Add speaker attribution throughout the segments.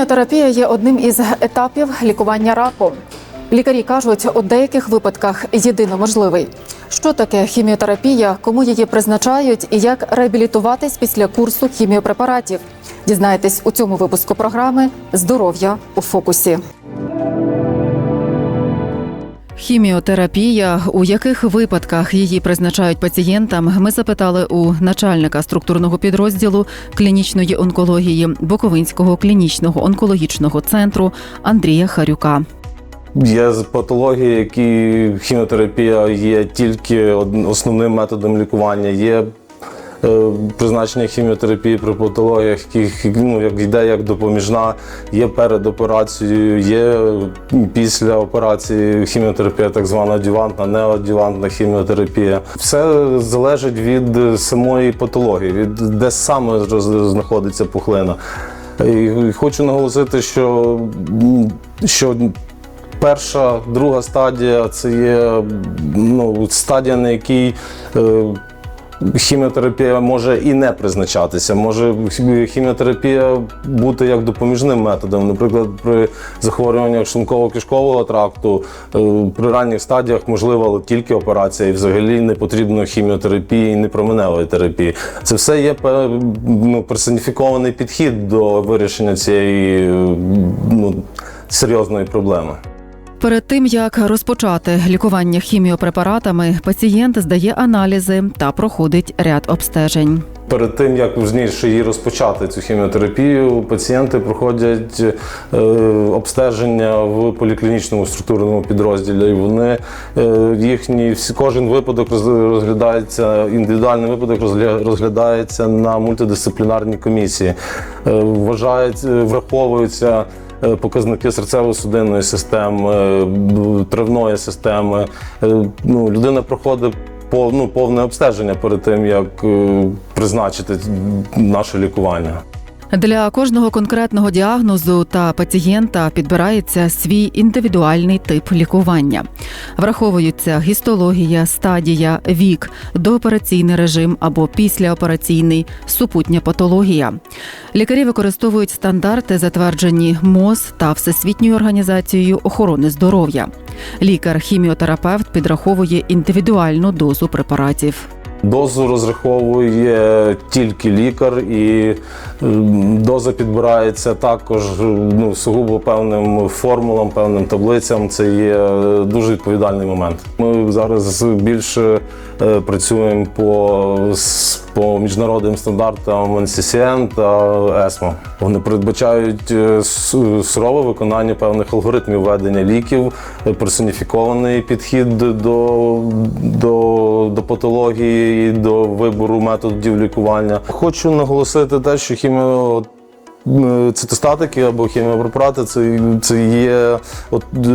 Speaker 1: Хіміотерапія є одним із етапів лікування раку. Лікарі кажуть, у деяких випадках єдино можливий. Що таке хіміотерапія, кому її призначають і як реабілітуватись після курсу хіміопрепаратів? Дізнаєтесь у цьому випуску програми Здоров'я у фокусі. Хіміотерапія, у яких випадках її призначають пацієнтам, ми запитали у начальника структурного підрозділу клінічної онкології Буковинського клінічного онкологічного центру Андрія Харюка.
Speaker 2: Є патології, які хіміотерапія є тільки основним методом лікування. Є призначення хіміотерапії при патологіях, яких ну, як йде як допоміжна, є перед операцією, є після операції хіміотерапія, так звана адювантна, неадювантна хіміотерапія. Все залежить від самої патології, від де саме знаходиться пухлина. І хочу наголосити, що, що Перша, друга стадія це є ну, стадія, на якій е, хіміотерапія може і не призначатися. Може хіміотерапія бути як допоміжним методом. Наприклад, при захворюваннях шлунково-кишкового тракту е, при ранніх стадіях можлива тільки операція, і взагалі не потрібно хіміотерапії і не променевої терапії. Це все є ну, персоніфікований підхід до вирішення цієї ну, серйозної проблеми.
Speaker 1: Перед тим як розпочати лікування хіміопрепаратами, пацієнт здає аналізи та проходить ряд обстежень.
Speaker 2: Перед тим як вірніше її розпочати цю хіміотерапію, пацієнти проходять е, обстеження в поліклінічному структурному підрозділі. І вони е, їхні всі кожен випадок роз- розглядається, індивідуальний випадок розгля- розглядається на мультидисциплінарній комісії. Е, вважають, враховуються. Е, Показники серцево-судинної системи, е, травної системи. Е, Ну, людина проходить ну, повне обстеження перед тим, як призначити наше лікування.
Speaker 1: Для кожного конкретного діагнозу та пацієнта підбирається свій індивідуальний тип лікування. Враховуються гістологія, стадія, вік, доопераційний режим або післяопераційний, супутня патологія. Лікарі використовують стандарти, затверджені МОЗ та Всесвітньою організацією охорони здоров'я. Лікар-хіміотерапевт підраховує індивідуальну дозу препаратів.
Speaker 2: Дозу розраховує тільки лікар, і доза підбирається також ну, сугубо певним формулам, певним таблицям. Це є е, дуже відповідальний момент. Ми зараз більше е, працюємо по, по міжнародним стандартам NCCN та ESMO. Вони передбачають е, сурове виконання певних алгоритмів ведення ліків, персоніфікований підхід до, до, до патології до вибору методів лікування. Хочу наголосити те, що хіміо Цитостатики або хіміопрепарати це, це є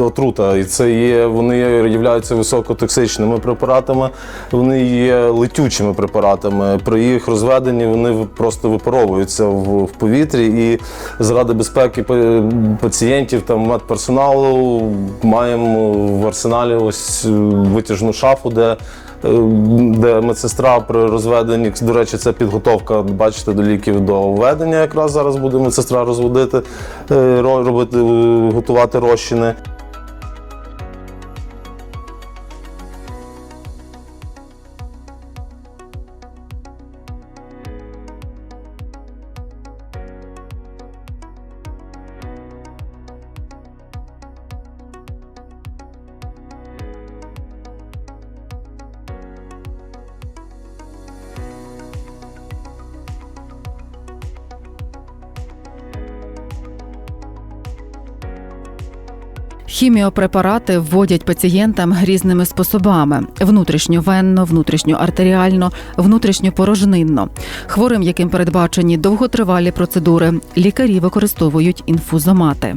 Speaker 2: отрута, і це є, вони являються високотоксичними препаратами, вони є летючими препаратами. При їх розведенні вони просто випаровуються в, в повітрі. І заради безпеки пацієнтів та медперсоналу маємо в арсеналі ось е, витяжну шафу, де е, де медсестра при розведенні, до речі, це підготовка, бачите, до ліків до введення. Якраз зараз буде медсестра розводити, е, ро- робити, е, готувати розчини.
Speaker 1: Хіміопрепарати вводять пацієнтам різними способами: внутрішньовенно, внутрішньоартеріально, внутрішньопорожнинно. Хворим, яким передбачені довготривалі процедури, лікарі використовують інфузомати.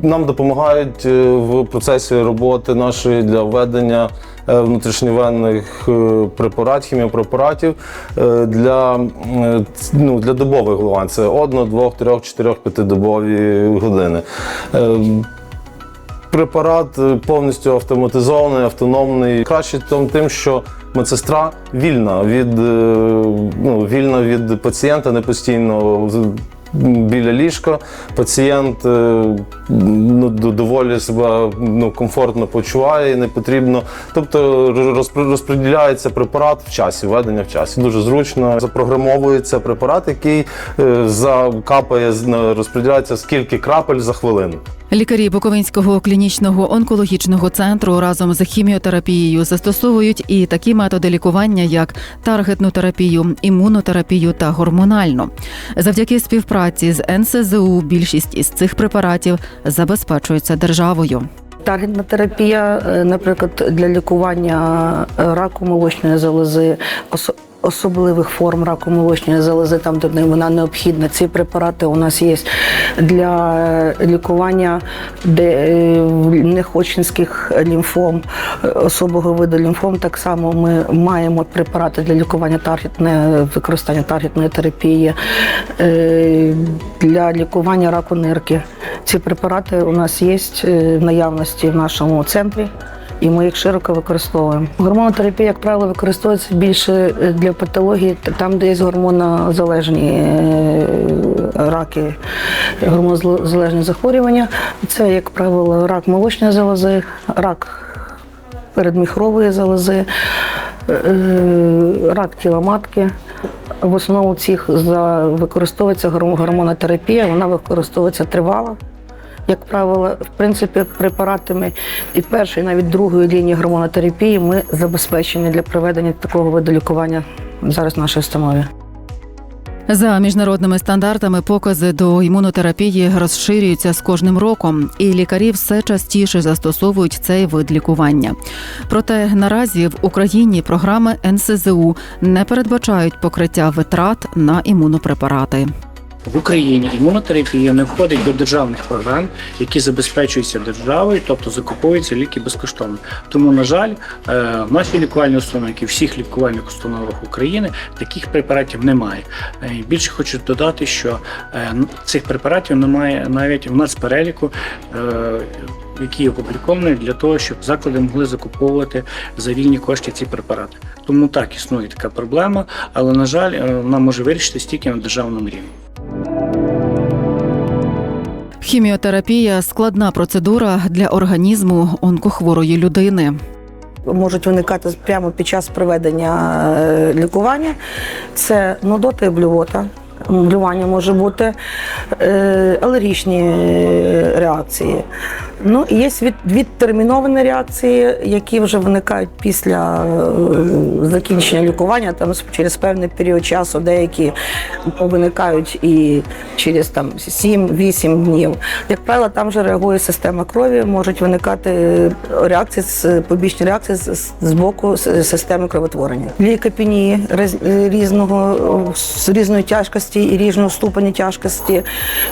Speaker 2: Нам допомагають е, в процесі роботи нашої для введення е, внутрішньовенних е, препаратів, хіміопрепаратів для, ну, для добових головань. Це одно, двох, трьох, чотирьох, п'ятидобові години. Препарат е, повністю автоматизований, автономний. Краще тим, що медсестра вільна від, е, ну, вільна від пацієнта, не постійно біля ліжка. Пацієнт е, ну, доволі себе ну, комфортно почуває, не потрібно. Тобто розподіляється препарат в часі, введення в часі. Дуже зручно запрограмовується препарат, який закапає, розподіляється скільки крапель за хвилину.
Speaker 1: Лікарі Буковинського клінічного онкологічного центру разом з хіміотерапією застосовують і такі методи лікування, як таргетну терапію, імунотерапію та гормональну. Завдяки співпраці з НСЗУ більшість із цих препаратів забезпечується державою.
Speaker 3: Таргетна терапія, е, наприклад, для лікування е, раку молочної залози, особливих форм раку молочної залози, там де вона необхідна. Ці препарати у нас є для е, лікування нехочинських лімфом, особого виду лімфом. Так само ми маємо препарати для лікування таргетне, використання таргетної терапії для лікування раку нирки. Ці препарати у нас є е, в наявності в нашому центрі. І ми їх широко використовуємо. Гормонотерапія, як правило, використовується більше е, для патології, там, де є гормонозалежні е, раки, гормонозалежні захворювання. Це, як правило, рак молочної залози, рак передміхрової залози, рак тіла матки. В основному цих використовується гормонотерапія, вона використовується тривало. Як правило, в принципі, препаратами і першої, навіть другої лінії гормонотерапії ми забезпечені для проведення такого виду лікування зараз в нашій установі.
Speaker 1: За міжнародними стандартами покази до імунотерапії розширюються з кожним роком, і лікарі все частіше застосовують цей вид лікування. Проте наразі в Україні програми НСЗУ не передбачають покриття витрат на імунопрепарати.
Speaker 4: В Україні імунотерапія не входить до державних програм, які забезпечуються державою, тобто закуповуються ліки безкоштовно. Тому, на жаль, е, в нашій лікувальній установі, як і в всіх лікувальних установах України, таких препаратів немає. Е, Більше хочу додати, що е, цих препаратів немає навіть в нацпереліку. е, Які опубліковані для того, щоб заклади могли закуповувати за вільні кошти ці препарати. Тому так існує така проблема, але на жаль, вона може вирішитись тільки на державному рівні.
Speaker 1: Хіміотерапія складна процедура для організму онкохворої людини.
Speaker 3: Можуть виникати прямо під час проведення е, лікування. Це нудота і блювота. Блювання може бути, е, алергічні е, реакції. Ну є від, відтерміновані реакції, які вже виникають після е, закінчення лікування, там через певний період часу, деякі виникають і через там 7-8 днів. Як правило, там вже реагує система крові, можуть виникати е, реакції побічні реакції з, з- боку системи кровотворення. Лікопенії різ- різного з різної тяжкості і різного ступеня тяжкості,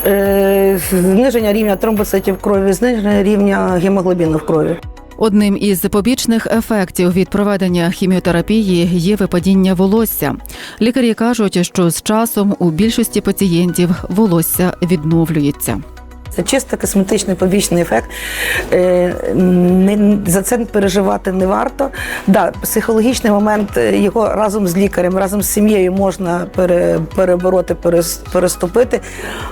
Speaker 3: е, зниження рівня тромбоцитів крові, зниження рівня гемоглобіну в крові.
Speaker 1: Одним із побічних ефектів від проведення хіміотерапії є випадіння волосся. Лікарі кажуть, що з часом у більшості пацієнтів волосся відновлюється.
Speaker 3: Це чисто косметичний побічний ефект. Е, за це переживати не варто. Да, психологічний момент е, його разом з лікарем, разом з сім'єю можна перебороти, перес- переступити.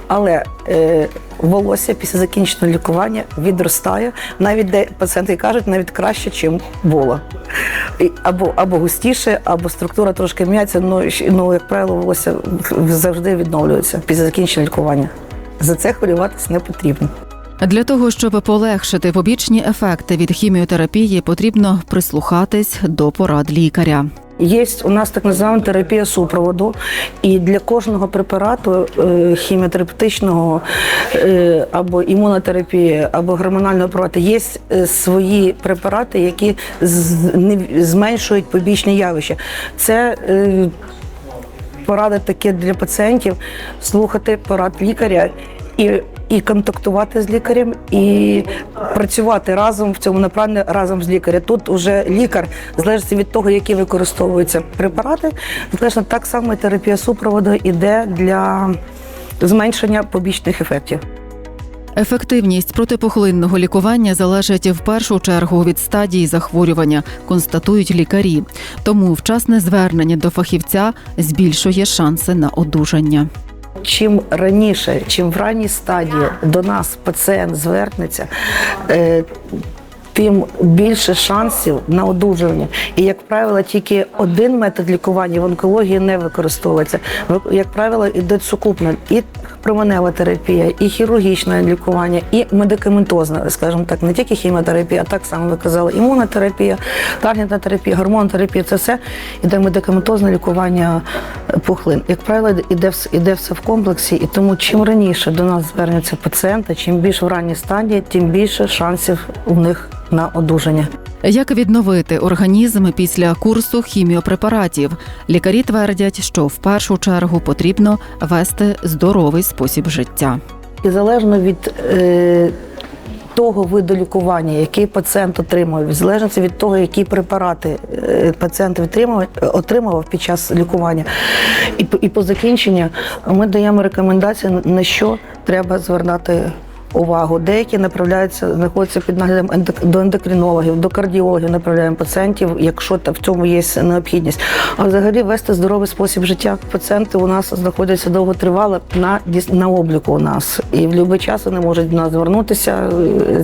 Speaker 3: Але е, волосся після закінченого лікування відростає, навіть де пацієнти кажуть, навіть краще, ніж було. Або, або густіше, або структура трошки міняється, ну, ну, як правило, волосся завжди відновлюється після закінчення лікування. За це хвилюватися не потрібно.
Speaker 1: Для того щоб полегшити побічні ефекти від хіміотерапії, потрібно прислухатись до порад лікаря.
Speaker 3: Є у нас так називаємо терапія супроводу, і для кожного препарату е, хіміотерапевтичного е, або імунотерапії, або гормонального препарату є е, свої препарати, які зменшують побічні явища. Це е, такі для пацієнтів слухати порад лікаря і, і контактувати з лікарем, і працювати разом в цьому направленні разом з лікарем. Тут вже лікар залежить від того, які використовуються препарати. Залежно так само терапія супроводу йде для зменшення побічних ефектів.
Speaker 1: Ефективність протипухлинного лікування залежить в першу чергу від стадії захворювання, констатують лікарі. Тому вчасне звернення до фахівця збільшує шанси на одужання.
Speaker 3: чим раніше, чим в ранній стадії до нас пацієнт звернеться. е, Тим більше шансів на одужання. І, як правило, тільки один метод лікування в онкології не використовується. Як правило, йде сукупно і променева терапія, і хірургічне лікування, і медикаментозна, скажімо так, не тільки хіміотерапія, а так само ви казали, імунотерапія, таргетна терапія, гормонотерапія це все іде медикаментозне лікування пухлин. Як правило, іде, іде все в комплексі, і тому чим раніше до нас звернуться пацієнти, чим більше в ранній стадії, тим більше шансів у них на одужання.
Speaker 1: Як відновити організм після курсу хіміопрепаратів? Лікарі твердять, що в першу чергу потрібно вести здоровий спосіб життя.
Speaker 3: І залежно від е, того виду лікування, який пацієнт отримує, в залежності від того, які препарати е, пацієнт отримав, отримував під час лікування. І, і по закінченню ми даємо рекомендації, на що треба звертати. Увагу, деякі направляються, знаходяться під наглядом до ендокринологів, до кардіологів направляємо пацієнтів, якщо в цьому є необхідність. А взагалі вести здоровий спосіб життя. Пацієнти у нас знаходяться довготривало на на обліку у нас, і в будь-який час вони можуть до нас звернутися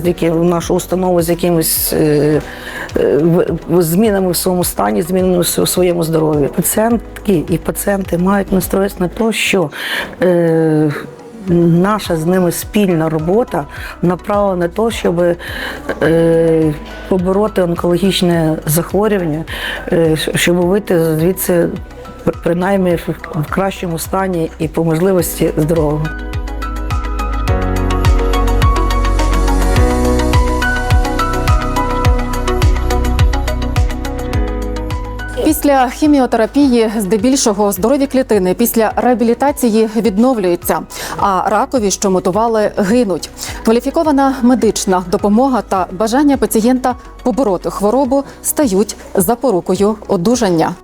Speaker 3: з яким в нашу установу з якимись е, е, змінами в своєму стані, змінами в своєму здоров'ю. Пацієнтки і пацієнти мають настроїтися на те, що е, наша з ними спільна робота направлена на те, щоб е, побороти онкологічне захворювання, е, щоб вийти звідси принаймні в кращому стані і по можливості здорового.
Speaker 1: Після хіміотерапії, здебільшого, здорові клітини після реабілітації відновлюються, а ракові, що мутували, гинуть. Кваліфікована медична допомога та бажання пацієнта побороти хворобу стають запорукою одужання.